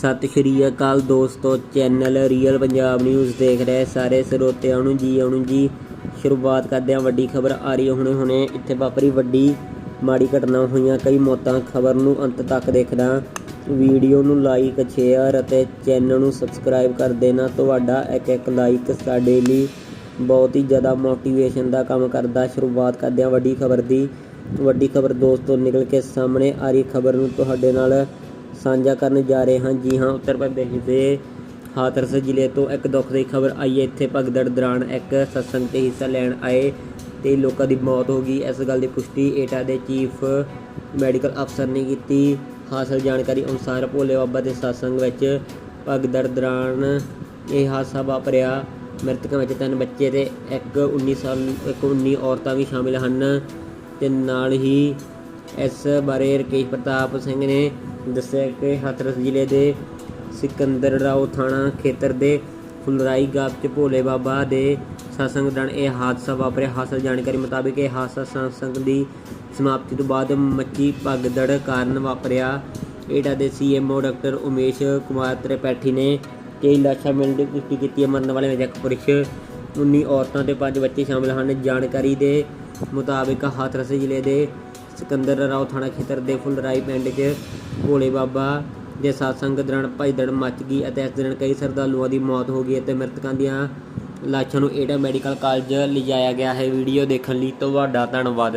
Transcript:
ਸਤਿ ਸ਼੍ਰੀ ਅਕਾਲ ਦੋਸਤੋ, channel real Punjab news ਦੇਖ ਰਹੇ ਸਾਰੇ ਸਰੋਤਿਆਂ ਨੂੰ ਜੀ, ਆਉਣ ਜੀ। ਸ਼ੁਰੂਆਤ ਕਰਦੇ ਹਾਂ ਵੱਡੀ ਖਬਰ ਆ ਰਹੀ ਹੁਣੇ ਹੁਣੇ। ਇੱਥੇ ਵਾਪਰੀ ਵੱਡੀ ਮਾੜੀ ਘਟਨਾ ਹੋਈਆਂ, ਕਈ ਮੌਤਾਂ। ਖਬਰ ਨੂੰ ਅੰਤ ਤੱਕ ਦੇਖਣਾ। ਵੀਡੀਓ ਨੂੰ ਲਾਈਕ ਸ਼ੇਅਰ ਅਤੇ ਚੈਨਲ ਨੂੰ ਸਬਸਕ੍ਰਾਈਬ ਕਰ ਦੇਣਾ। ਤੁਹਾਡਾ ਇੱਕ ਇੱਕ ਲਾਈਕ ਸਾਡੇ ਲਈ ਬਹੁਤ ਹੀ ਜ਼ਿਆਦਾ ਮੋਟੀਵੇਸ਼ਨ ਦਾ ਕੰਮ ਕਰਦਾ। ਸ਼ੁਰੂਆਤ ਕਰਦੇ ਹਾਂ ਵੱਡੀ ਖਬਰ ਦੀ। ਵੱਡੀ ਖਬਰ ਦੋਸਤੋ, ਨਿਕਲ ਕੇ ਸਾਹਮਣੇ ਆ ਰਹੀ ਖਬਰ ਨੂੰ ਤੁਹਾਡੇ ਨਾਲ ਸਾਂਝਾ ਕਰਨ ਜਾ ਰਹੇ ਹਾਂ। ਜੀ ਹਾਂ, ਉੱਤਰ ਪ੍ਰਦੇਸ਼ ਦੇ ਹਾਥਰਸ ਜ਼ਿਲ੍ਹੇ ਤੋਂ ਇੱਕ ਦੁੱਖ ਦੀ ਖਬਰ ਆਈ ਹੈ। ਇੱਥੇ ਭਗਦੜ ਦੌਰਾਨ ਇੱਕ ਸਤਸੰਗ ਤੇ ਹਿੱਸਾ ਲੈਣ ਆਏ ਤੇ ਲੋਕਾਂ ਦੀ ਮੌਤ ਹੋ ਗਈ। ਇਸ ਗੱਲ ਦੀ ਪੁਸ਼ਟੀ ਏਟਾ ਦੇ ਚੀਫ ਮੈਡੀਕਲ ਅਫਸਰ ਨੇ ਕੀਤੀ। ਹਾਸਲ ਜਾਣਕਾਰੀ ਅਨੁਸਾਰ ਭੋਲੇ ਬਾਬਾ ਦੇ ਸਤਸੰਗ ਵਿੱਚ ਭਗਦੜ ਦੌਰਾਨ ਇਹ ਹਾਦਸਾ ਵਾਪਰਿਆ। ਮ੍ਰਿਤਕਾਂ ਵਿੱਚ ਤਿੰਨ ਬੱਚੇ ਤੇ ਇੱਕ 19 ਸਾਲ, ਇੱਕ 19 ਔਰਤਾਂ ਵੀ ਸ਼ਾਮਿਲ ਹਨ ਤੇ ਨਾਲ ਹੀ ਇਸ ਬਾਰੇ ਰਕੇਸ਼ ਪ੍ਰਤਾਪ ਸਿੰਘ ਨੇ ਦੱਸਿਆ ਕਿ ਹਥਰਸ ਜ਼ਿਲ੍ਹੇ ਦੇ ਸਿਕੰਦਰ ਰਾਓ ਥਾਣਾ ਖੇਤਰ ਦੇ ਫੁਲਰਾਈ ਗਾਬ ਚ ਭੋਲੇ ਬਾਬਾ ਦੇ ਸਤਸੰਗ ਦੌਰਾਨ ਇਹ ਹਾਦਸਾ ਵਾਪਰਿਆ। ਹਾਸਲ ਜਾਣਕਾਰੀ ਮੁਤਾਬਿਕ ਇਹ ਹਾਦਸਾ ਸਤਸੰਗ ਦੀ ਸਮਾਪਤੀ ਤੋਂ ਬਾਅਦ ਮੱਚੀ ਭਗਦੜ ਕਾਰਨ ਵਾਪਰਿਆ। ਏਡਾ ਦੇ ਸੀਐਮਓ ਡਾਕਟਰ ਉਮੇਸ਼ ਕੁਮਾਰ ਤ੍ਰਿਪੈਠੀ ਨੇ ਕਈ ਲਾਸ਼ਾਂ ਮਿਲਣ ਦੀ ਪੁਸ਼ਟੀ ਕੀਤੀ ਹੈ। ਮਰਨ ਵਾਲੇ ਵਿੱਚ ਇੱਕ ਪੁਰਸ਼ 19 ਔਰਤਾਂ ਤੇ 5 ਬੱਚੇ ਸ਼ਾਮਲ ਹਨ। ਜਾਣਕਾਰੀ ਦੇ ਮੁਤਾਬਿਕ ਹਾਥਰਸ ਜ਼ਿਲ੍ਹੇ ਦੇ ਸਿਕੰਦਰ ਰਾਓ ਥਾਣਾ ਖੇਤਰ ਦੇ ਫੁਲਰਾਈ ਪਿੰਡ 'ਚ ਭੋਲੇ ਬਾਬਾ ਦੇ ਸਾਤਸੰਗ ਦੌਰਾਨ ਭਜਦੜ ਮੱਚ ਗਈ ਅਤੇ ਇਸ ਦੌਰਾਨ ਕਈ ਸਰਦਾਲੂਆਂ ਦੀ ਮੌਤ ਹੋ ਗਈ ਅਤੇ ਮ੍ਰਿਤਕਾਂ ਦੀਆਂ ਲਾਸ਼ਾਂ ਨੂੰ ਏਟਾ ਮੈਡੀਕਲ ਕਾਲਜ ਲਿਜਾਇਆ ਗਿਆ ਹੈ। ਵੀਡੀਓ ਦੇਖਣ ਲਈ ਤੁਹਾਡਾ ਧੰਨਵਾਦ।